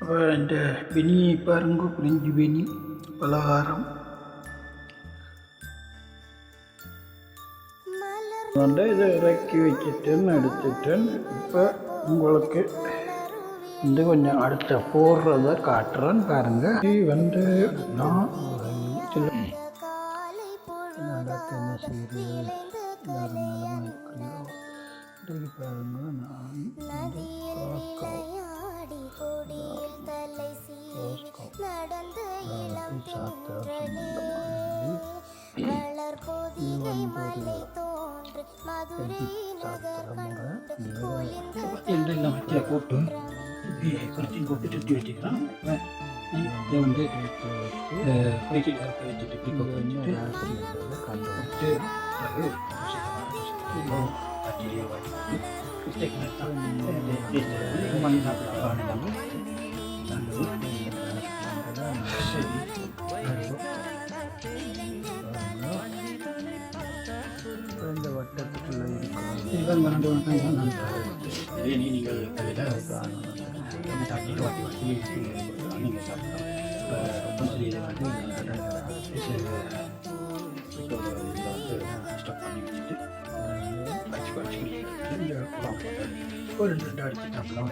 அப்போ இந்த பெனி பாருங்க பிரிஞ்சு பெனி பலகாரம். வந்து இதை இறக்கி வச்சுட்டேன்னு எடுத்துட்டேன். இப்போ உங்களுக்கு வந்து கொஞ்சம் அடுத்த போடுறத காட்டுறேன் பாருங்க. இது வந்து நான் சில நடக்க என்ன செய்கிறீர்கள் யார் நலமாக பாருங்க நான் எல்லாம் வச்சு போட்டு குறைச்சி போட்டு சுற்றி வச்சுக்கலாம் இதை வந்து குறைச்சி வச்சுட்டு இப்படி கொண்டு வச்சுட்டு கண்டு இந்த நீங்கள் சாப்பிட்டு வாட்டி வாட்டி நீங்கள் சாப்பிடலாம் இதை வந்து ஸ்டாப் பண்ணி வச்சுட்டு வச்சு வச்சு ஒரு ரெண்டு அடிச்சு சாப்பிடலாம்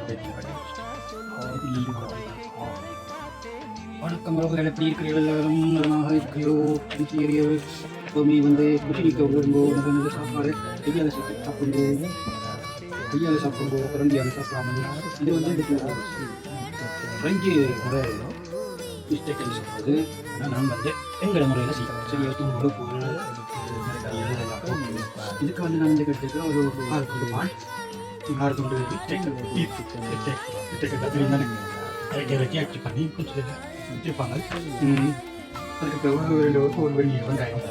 வணக்கம் எப்படி இருக்கிறீர்கள் நலமாக இருக்கிறீர்கள் எப்போவுமே வந்து குஷினிக்க விரும்பும் வந்து சாப்பாடு கையால் சாப்பிட்டு சாப்பிடும்போது கையால் சாப்பிடும்போது கரண்டியால் சாப்பிடாமல் இது வந்து இதுக்கு ஃப்ரெஞ்சு முறை மிஸ்டேக்கில் சொல்கிறது ஆனால் நான் வந்து எங்களோட முறையில் செய்யணும் சரியா தூள் பூ இதுக்கு வந்து நான் இந்த கட்டத்துக்கு ஒரு ஆறு கொண்டு பால் ஆறு கொண்டு வச்சு ஆக்டி பண்ணி கொஞ்சம் வச்சுருப்பாங்க அதுக்கு பிறகு ரெண்டு ஒரு வெள்ளி வெங்காயம்.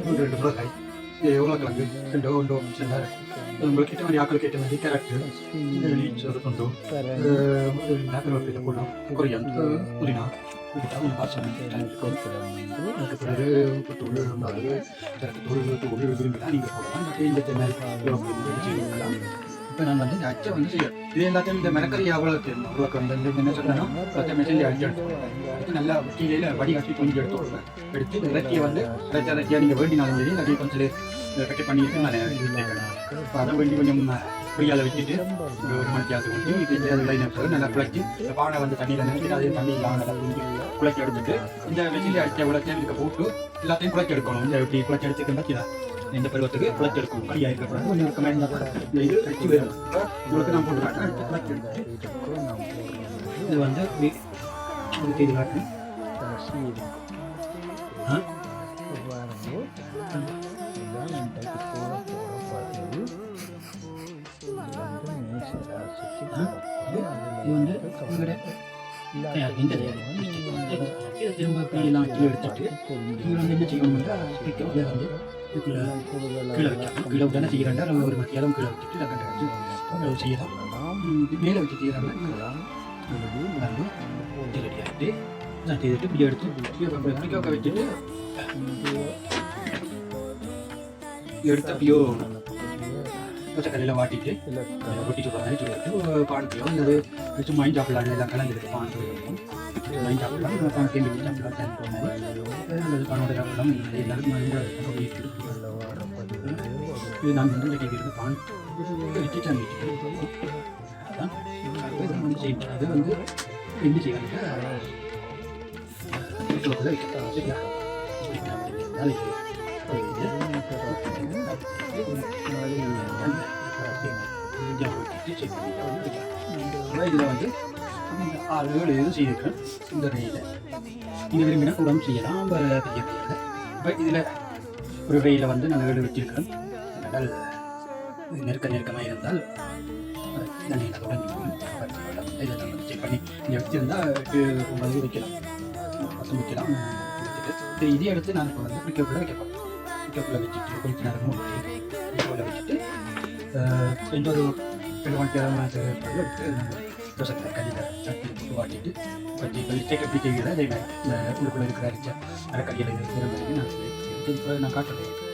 ஒரு ரெண்டு மிளகாய் உருளைக்கிழங்கு ரெண்டு ஒன்றோ சின்ன உங்களுக்கு கேட்ட மாதிரி ஆக்கள் கேட்ட மாதிரி கேரக்டர் சொருத்துண்டு கருவேப்பிலை போடலாம் கொரியாந்து புதினா நீங்கள் போடலாம் நான் வந்து அச்சை வந்து செய்ய இது எல்லாத்தையும் இந்த மிளக்கறி அவ்வளோ தெரியும் உங்களுக்கு வந்து இந்த என்ன சொல்லணும் எல்லாத்தையும் மெசேஜ் அடிச்சு எடுத்து நல்லா கீழே வடி கட்டி கொஞ்சம் எடுத்து விடுவேன் எடுத்து இறக்கியை வந்து இறச்சி இறக்கியாக நீங்கள் வேண்டினாலும் சரி இல்லாட்டி கொஞ்சம் கட்டி பண்ணிட்டு நான் இப்போ அதை வேண்டி கொஞ்சம் பொய்யால் வச்சுட்டு ஒரு ஒரு மணிக்கு அது ஊற்றி இது அது லைன் எடுத்து நல்லா குழச்சி இந்த பானை வந்து தண்ணியில் நினைச்சு அது தண்ணி இல்லாமல் நல்லா குழச்சி எடுத்துட்டு இந்த வெஜிலி அடிச்ச உலகத்தையும் இதுக்கு போட்டு எல்லாத்தையும் குழச்சி எடுக்கணும் இந்த இப்படி குழச்சி எடுத்துக்கிட்டா கீழே இந்த பருவத்துக்கு குளத்து எடுக்கும் கறியாக இருக்கக்கூடாது கொஞ்சம் கமெண்ட் மாதிரி இந்த இது கட்சி வேணும் உங்களுக்கு நான் போட்டு காட்டுறேன். இது வந்து இப்படி இதுக்கு இது காட்டுறேன். இது வந்து உங்களோட இந்த திரும்ப இப்படியெல்லாம் எடுத்துட்டு நீங்கள் வந்து என்ன செய்யணும்னா வந்து கீழே வைக்கணும் கீழே விட்டு என்ன செய்யறேன்டா ஒரு மத்தியாலம் கீழே வச்சுட்டு லக்கண்டை வச்சு செய்யலாம் மேலே வச்சு செய்யறாங்க ரெடி ஆகிட்டு நான் செய்துட்டு இப்படி எடுத்து பிடிக்க வச்சுட்டு எடுத்து அப்படியோ பச்சைக்கல்லில் வாட்டிட்டு ஒட்டிட்டு போகிறாங்க சொல்லிட்டு பானத்தையோ இந்த சும்மா மைண்ட் சாப்பிடலாம் எல்லாம் கலந்துருக்கு பானத்தையும் மைண்ட் சாப்பிடலாம் பான கேள்வி சாப்பிடலாம் சேர்ந்து போனாங்க அல்லது பானோட சாப்பிடலாம் எல்லாரும் மைண்ட் இது நான் வந்து பான் அது வந்து என்ன செய்வாங்க வீட்டுக்குள்ளே இதில் வந்து ஆறு ஏழு இது செய்திருக்கேன் இந்த ரயில். நீங்கள் விரும்பினா உடம்பு செய்யலாம். வேறு பெரிய ரயில் இப்போ இதில் ஒரு ரயில வந்து நான் ஏழு வச்சிருக்கேன் கடல் நெருக்க நெருக்கமாக இருந்தால் நன்றியில் உடஞ்சி போகும் இதை நம்ம செக் பண்ணி நீங்கள் வச்சுருந்தால் எட்டு ஒன்பது வைக்கலாம். பசங்க வைக்கலாம். வச்சுட்டு இதே எடுத்து நான் இப்போ வந்து பிடிக்கக்குள்ளே வைக்க போகிறேன் பிடிக்கக்குள்ளே வச்சுட்டு கொஞ்ச நேரம் மூடி வச்சுட்டு எந்த ஒரு ரெண்டு மணி எடுத்து தோசை கல்லியில் சட்டி போட்டு வாட்டிட்டு வச்சு இப்போ எப்படி செய்கிறேன் அதே மாதிரி உள்ளுக்குள்ளே இருக்கிற அரிச்ச இருக்கிற மாதிரி நான் இப்போ நான் காட்டுறேன்